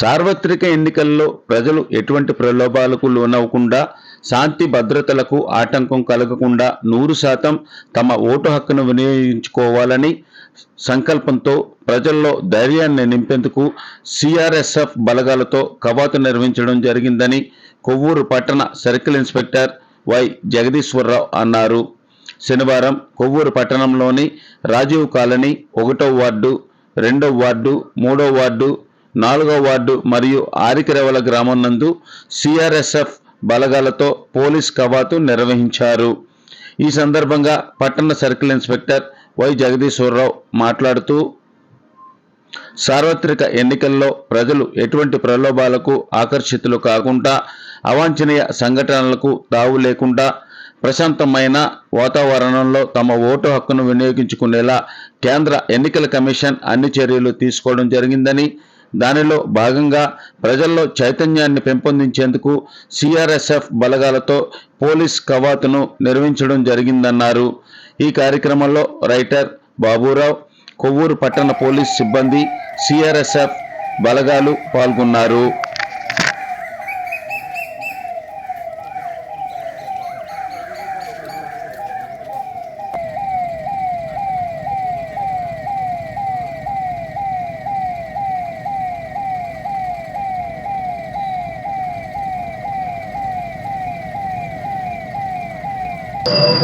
సార్వత్రిక ఎన్నికల్లో ప్రజలు ఎటువంటి ప్రలోభాలకు లోనవ్వకుండా శాంతి భద్రతలకు ఆటంకం కలగకుండా నూరు శాతం తమ ఓటు హక్కును వినియోగించుకోవాలని సంకల్పంతో ప్రజల్లో ధైర్యాన్ని నింపేందుకు సిఆర్ఎస్ఎఫ్ బలగాలతో కవాతు నిర్వహించడం జరిగిందని కొవ్వూరు పట్టణ సర్కిల్ ఇన్స్పెక్టర్ వై జగదీశ్వరరావు అన్నారు. శనివారం కొవ్వూరు పట్టణంలోని రాజీవ్ కాలనీ ఒకటో వార్డు రెండో వార్డు మూడో వార్డు నాలుగో వార్డు మరియు ఆరికిరవల గ్రామం నందు సిఆర్ఎస్ఎఫ్ బలగాలతో పోలీస్ కవాతు నిర్వహించారు. ఈ సందర్భంగా పట్టణ సర్కిల్ ఇన్స్పెక్టర్ వై జగదీశ్వరరావు మాట్లాడుతూ సార్వత్రిక ఎన్నికల్లో ప్రజలు ఎటువంటి ప్రలోభాలకు ఆకర్షితులు కాకుండా అవాంఛనీయ సంఘటనలకు తావు లేకుండా ప్రశాంతమైన వాతావరణంలో తమ ఓటు హక్కును వినియోగించుకునేలా కేంద్ర ఎన్నికల కమిషన్ అన్ని చర్యలు తీసుకోవడం జరిగిందని దానిలో భాగంగా ప్రజల్లో చైతన్యాన్ని పెంపొందించేందుకు సిఆర్ఎస్ఎఫ్ బలగాలతో పోలీస్ కవాతును నిర్వహించడం జరిగిందన్నారు. ఈ కార్యక్రమంలో రైటర్ బాబురావు కొవ్వూరు పట్టణ పోలీస్ సిబ్బంది సిఆర్ఎస్ఎఫ్ బలగాలు పాల్గొన్నారు.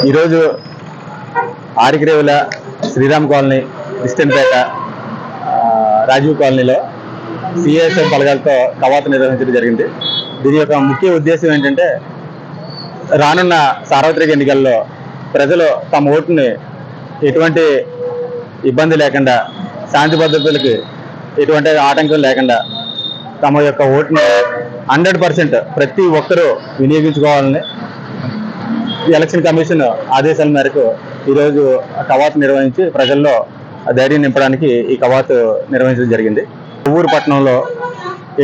ఈరోజు ఆరికిరేవుల శ్రీరామ్ కాలనీ ఇస్టన్పేట రాజీవ్ కాలనీలో సిఎస్ఎం బలగాలతో కవాతు నిర్వహించడం జరిగింది. దీని యొక్క ముఖ్య ఉద్దేశం ఏంటంటే రానున్న సార్వత్రిక ఎన్నికల్లో ప్రజలు తమ ఓటుని ఎటువంటి ఇబ్బంది లేకుండా శాంతి భద్రతలకు ఎటువంటి ఆటంకం లేకుండా తమ యొక్క ఓటుని హండ్రెడ్ పర్సెంట్ ప్రతి ఒక్కరూ వినియోగించుకోవాలని ఎలక్షన్ కమిషన్ ఆదేశాల మేరకు ఈరోజు కవాతు నిర్వహించి ప్రజల్లో ధైర్యం నింపడానికి ఈ కవాతు నిర్వహించడం జరిగింది. ఊరు పట్టణంలో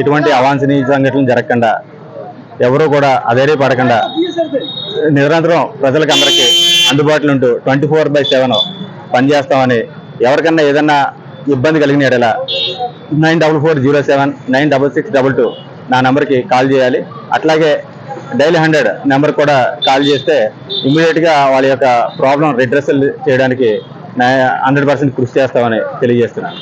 ఎటువంటి అవాంఛనీయ సంఘటనలు జరగకుండా ఎవరూ కూడా అధైర్యపడకుండా నిరంతరం ప్రజలకు అందరికీ అందుబాటులో ఉంటూ ట్వంటీ ఫోర్ బై సెవెన్ పనిచేస్తామని ఎవరికన్నా ఏదన్నా ఇబ్బంది కలిగిన ఎడలా nine double four zero seven nine double six double two నా నెంబర్కి కాల్ చేయాలి. అట్లాగే డైలీ హండ్రెడ్ నెంబర్ కూడా కాల్ చేస్తే ఇమ్మీడియట్గా వాళ్ళ యొక్క ప్రాబ్లం రిడ్రెసల్ చేయడానికి హండ్రెడ్ పర్సెంట్ కృషి చేస్తామని తెలియజేస్తున్నాను.